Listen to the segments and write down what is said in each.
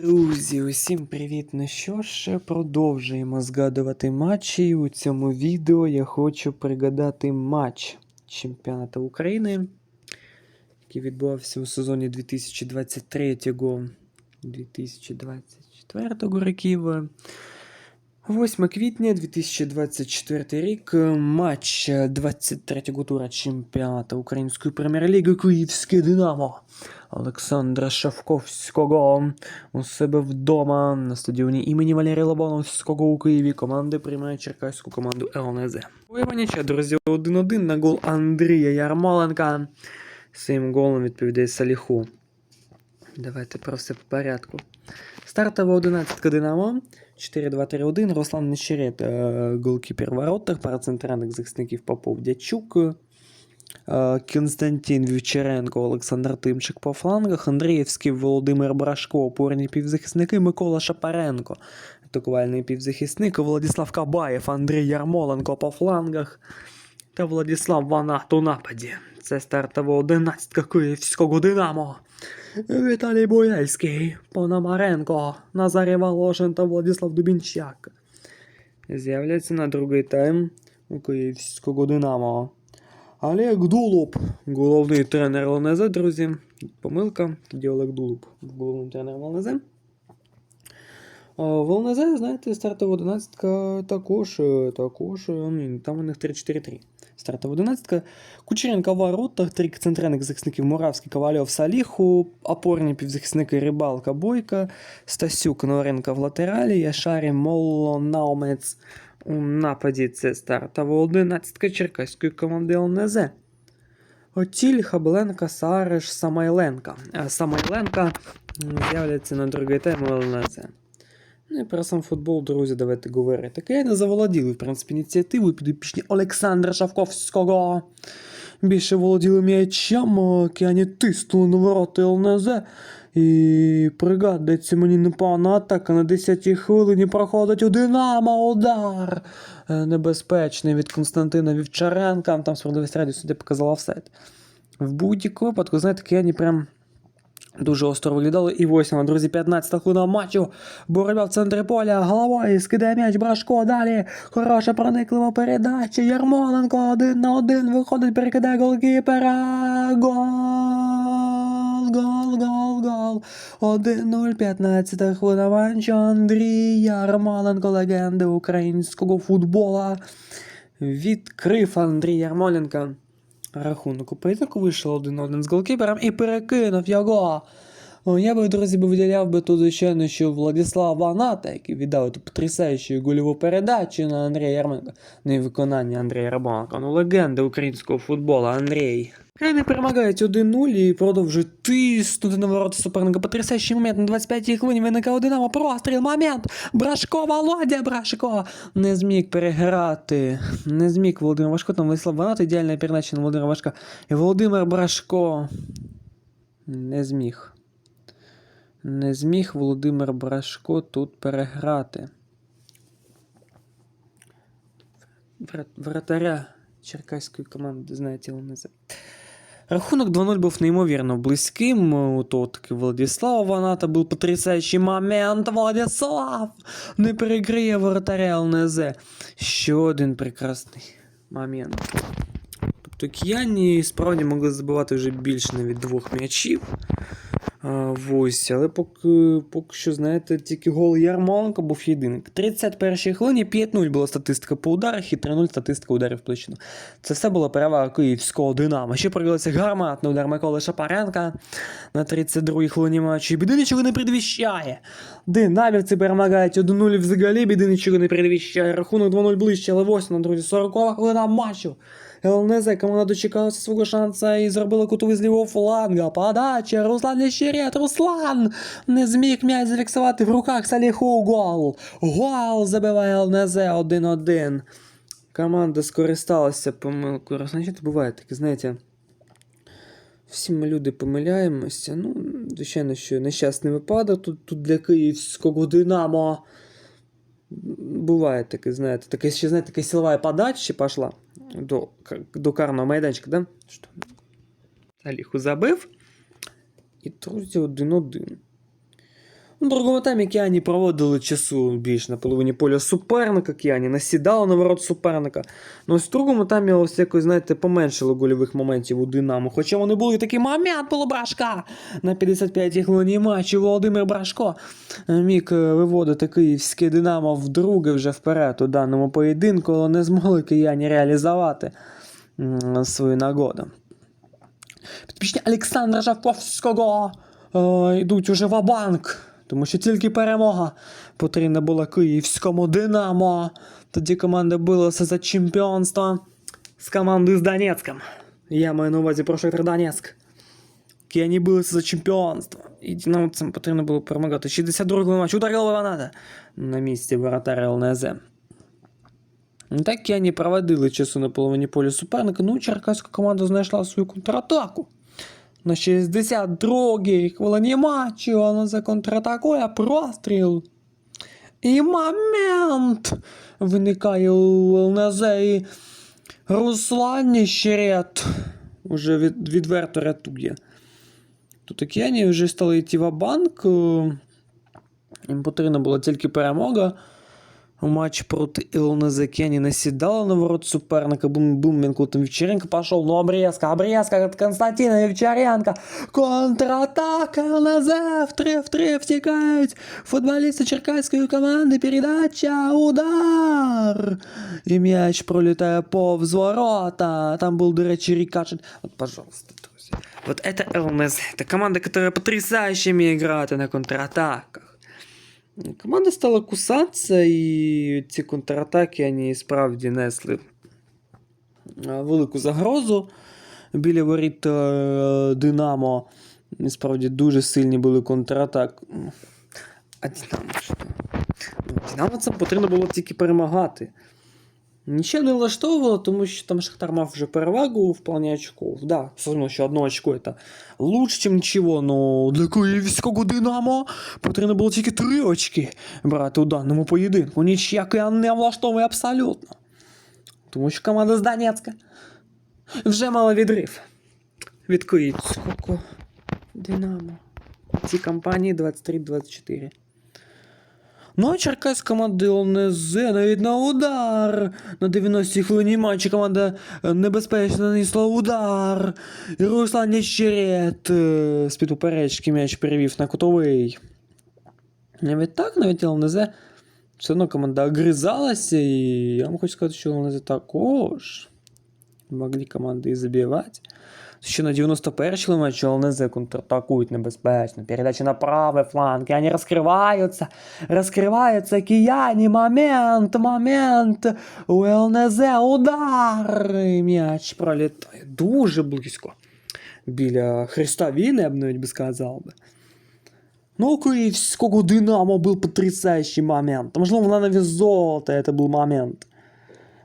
Друзі, усім привіт! Ну що ж, продовжуємо згадувати матчі. У цьому відео я хочу пригадати матч чемпіонату України, який відбувався у сезоні 2023-2024 років. 8 квітня 2024 рік. Матч 23-го тура чемпіонату Української прем'єр-ліги Київське Динамо. Олександра Шавковського у себе вдома на стадіоні імені Валерія Лобановського у Києві. Команди приймає черкаську команду ЛНЗ. Виманіча, друзі, 1-1 на гол Андрія Ярмоленка. Своїм голом відповідає Саліху. Давайте про все по порядку. Стартова 11 Динамо. 4-2-3-1. Руслан Нещерет, е, голкіпер воротах, пара центральних захисників Попов Дячук. е, Константин Вівчаренко, Олександр Тимчик по флангах, Андріївський, Володимир Брашко, опорні півзахисники, Микола Шапаренко, атакувальний півзахисник, Владислав Кабаєв, Андрій Ярмоленко по флангах та Владислав Ванат у нападі. Це стартова одинадцятка київського Динамо. Віталій Бояльський, Пономаренко, Назарій Волошин та Владислав Дубінчак. З'являться на другий тайм у київського Динамо. Олег Дулуб, головний тренер ЛНЗ, друзі. Помилка, тоді Олег Дулуб, головний тренер ЛНЗ. В ЛНЗ, знаєте, стартова одинадцятка також, також, там у них 3-4-3. Стартова одинадцятка. Кучеренко в воротах, три центральних захисників Муравський, Ковальов, Саліху, опорні півзахисники Рибалка, Бойка, Стасюк, Норенко в латералі, Яшарі, Молло, Наумець у нападі. Це стартова одинадцятка черкаської команди ЛНЗ. Отіль, Хабленка, Сариш, Самайленка. Самайленка м, з'являться на другий тайм ЛНЗ. Ну і про сам футбол, друзі, давайте говорити. Кияни заволоділи, в принципі, ініціативою підопічні Олександра Шавковського. Більше володіли м'ячем, кияні тиснули на ворота ЛНЗ. І пригадується мені непогана атака на 10-й хвилині проходить у Динамо удар. Е, Небезпечний від Константина Вівчаренка. Там справедливість раді судді показала офсайд. В будь-якому випадку, знаєте, кияні прям Дуже остро виглядали. І ось вона, друзі, 15 хвилина матчу. Боротьба в центрі поля. Головою скидає м'яч Брашко. Далі. Хороша прониклива передача. Ярмоленко один на один виходить, перекидає голкіпера. Гол, гол, гол, гол. 1-0, 15 хвилина матчу. Андрій Ярмоленко, легенди українського футбола. Відкрив Андрій Ярмоленко. Рахунок у поєдинку вийшов один один з голкіпером і перекинув його. Я би, друзі, виділяв би тут, звичайно, що Владислава Ваната, який віддав ту потрясаючу гольову передачу на Андрія Ярменка. Не виконання Андрія Ярмоленка. Ну, легенда українського футболу Андрій. Крайне перемагають 1-0 і продовжують тиснути на ворота суперника. Потрясаючий момент на 25-й хвилині виникає Динамо. Простріл, момент! Брашко, Володя Брашко! Не зміг переграти. Не зміг Володимир Важко. Там Владислав Ванат, ідеальна передача на Володимира Важка. І Володимир Брашко. Не зміг. Не зміг Володимир Брашко тут переграти. Вратаря черкаської команди, знаєте, ЛНЗ. Рахунок 2-0 був неймовірно близьким. У таки Владислава Ваната був потрясаючий момент. Владислав не перегріє воротаря ЛНЗ. Ще один прекрасний момент. Тобто кияні справді могли забивати вже більше навіть двох м'ячів. Ось, але поки, поки що, знаєте, тільки гол Ярмоленко був єдиний. 31-й хвилині 5-0 була статистика по ударах і 3-0 статистика ударів площину. Це все була перевага київського Динамо. Ще провелося гарматний удар Миколи Шапаренка на 32-й хвилині матчу. І біди нічого не предвіщає. Динамівці перемагають 1-0 взагалі, біди нічого не предвіщає. Рахунок 2-0 ближче, але ось на друзі, 40 хвилина матчу. ЛНЗ команда дочекалася свого шанса і зробила кутовий з лівого фланга. Подача, Руслан Лещерет, Руслан! Не зміг м'яч зафіксувати в руках Саліху гол. Гол забиває ЛНЗ 1-1. Команда скористалася помилкою. Значить, буває таке, знаєте. Всі ми люди помиляємося. Ну, звичайно, що нещасний випадок тут, тут для київського Динамо. Буває таке, знаєте, таке, ще, знаєте, така силова подача пішла до, до карного майданчика, да? Що? Аліху забив. І друзі, один-один. У другому таймі Кіані проводили часу більш на половині поля суперника, Кіані насідали на ворот суперника. Ну ось в другому таймі ось якось, знаєте, поменшило гольових моментів у Динамо. Хоча вони були такий момент було Брашка на 55-й хвилині матчу Володимир Брашко міг е, виводити київське Динамо вдруге вже вперед у даному поєдинку, але не змогли кияні реалізувати свою нагоду. Підпічні Олександра Жавковського е, йдуть уже в банк тому що тільки перемога потрібна була київському Динамо. Тоді команда билася за чемпіонство з командою з Донецьком. Я маю на увазі про Шахтар Донецьк. Кіані билися за чемпіонство. І динамовцям потрібно було перемагати. 62-й матч ударила Ваната на місці воротаря ЛНЗ. Ну, Так Кіані проводили часу на половині поля суперника. Ну, черкаська команда знайшла свою контратаку. На 62-й хвилині матчу вона контратакує простріл. І момент виникає у ЛНЗ і Руслан Ніщерет уже від, відверто рятує. Тут Океані вже стали йти в банк. Їм потрібна була тільки перемога. У матч проти ЛНЗ Кені насідала на ворот суперника. Бум Бумменко там Вівчаренко пошел. Ну, обрезка, обрезка от Константина Вівчаренко. Контратака ЛНЗ в 3 в 3 втікають. Футболісти черкаської команди. Передача, удар. І м'яч пролітає повз ворота. Там був, до речі, Рікачет. От, пожалуйста, друзі. Вот это ЛНЗ. Это команда, которая потрясающе умеет играть на контратаках. Команда стала кусатися, і ці контратаки вони справді несли е, велику загрозу біля воріт е, Динамо. І справді дуже сильні були контратаки. А Динамо що? Ну, Динамо це потрібно було тільки перемагати. Нічого не влаштовувало, тому що там Шахтар мав вже перевагу в плані очков. Да, все одно, що одно очко это лучше, чем нічого, но для київського Динамо потрібно було тільки три очки брати у даному поєдинку. Нічия не влаштовує абсолютно. Тому що команда з Донецька вже мала відрив від київського Динамо. Ці компанії 23-24. Ну, а Черкас команда ЛНЗ навіть на удар. На 90-й хвилині матчі команда е, небезпечно нанесла удар. І Руслан Нещерет е, з-під поперечки м'яч перевів на кутовий. Навіть так, навіть ЛНЗ все одно команда огризалася, і я вам хочу сказати, що ЛНЗ також могли команди і забивати. Ще на 91-й матчі ЛНЗ контратакують небезпечно. Передача на правий фланг. І вони розкриваються. Розкриваються кияні. Момент, момент. У ЛНЗ удар. І м'яч пролітає дуже близько. Біля Христа Війни, я б навіть би сказав би. Ну, у киевского Динамо был потрясающий момент. Можливо, на вес золота это был момент.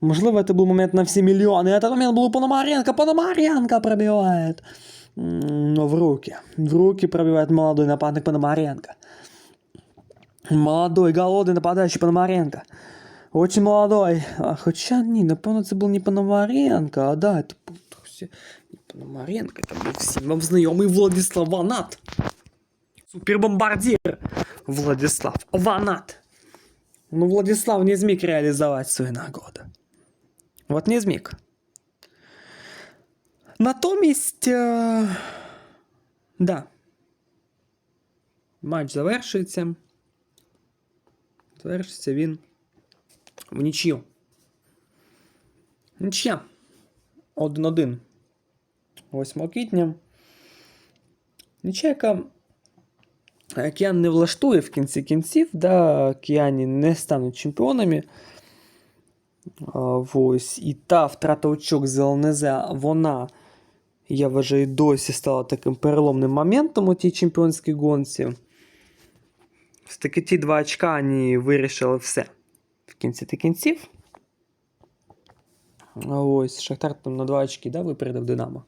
Можливо, это был момент на все миллионы. И этот момент был у Пономаренко. Пономаренко пробивает. М, Но в руки. В руки пробивает молодой нападник Пономаренко. Молодой, голодный нападающий Пономаренко. Очень молодой. А, хоча ні, напевно, це був не Пономаренко, а да, це був все- не Пономаренко, це був всім вам знайомий Владислав Ванат. Супербомбардир Владислав Ванат. Ну, Владислав не зміг реалізувати свою нагоду. От не зміг. Натомість. Е... Да. Матч завершується. Завершиться він в нічию. Нічия. 1-1. 8 квітня. Нічия, яка Океан не влаштує в кінці кінців, да, Океані не стануть чемпіонами. Ось, і та втрата очок з ЛНЗ, вона, я вважаю, досі стала таким переломним моментом у тій чемпіонській гонці. Все-таки ті два очка вони вирішили все. В кінці та кінців. Ось, Шахтар там на два очки да, випередив Динамо.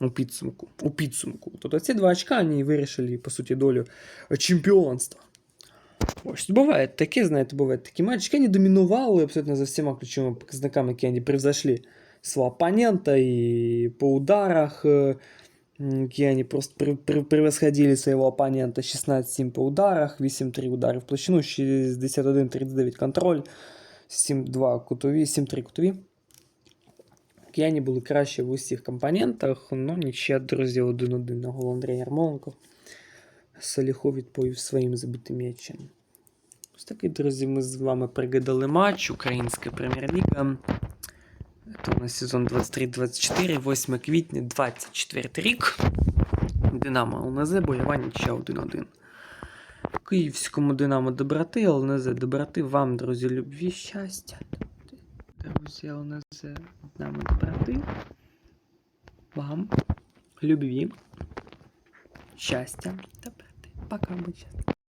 У підсумку. У підсумку. Тобто ці два очка вони вирішили, по суті, долю чемпіонства. Ось бувають такі, знаєте, бувають такі матчі, які домінували абсолютно за всіма ключовими показниками, які вони превзошли свого опонента і по ударах, е, М, просто пре- пре- превосходили своего оппонента 16-7 по ударах, 8-3 удари в площину, 61-39 контроль, 7-2 кутові, 7-3 кутові. Кияні були краще в усіх компонентах, ну нічия, друзі, 1-1 на гол Андрія Ярмоленко. Саліхо відповів своїм забитим м'ячем. Ось такий, друзі, ми з вами пригадали матч Українська прем'єр-ліга. Це у нас сезон 23-24, 8 квітня, 24 рік. Динамо ЛНЗ, бойова нічия 1-1. Київському Динамо доброти, ЛНЗ доброти, вам, друзі, любві, щастя. Друзі, ЛНЗ Динамо доброти. Вам любві, щастя, доброти. Пока, будь щасливі.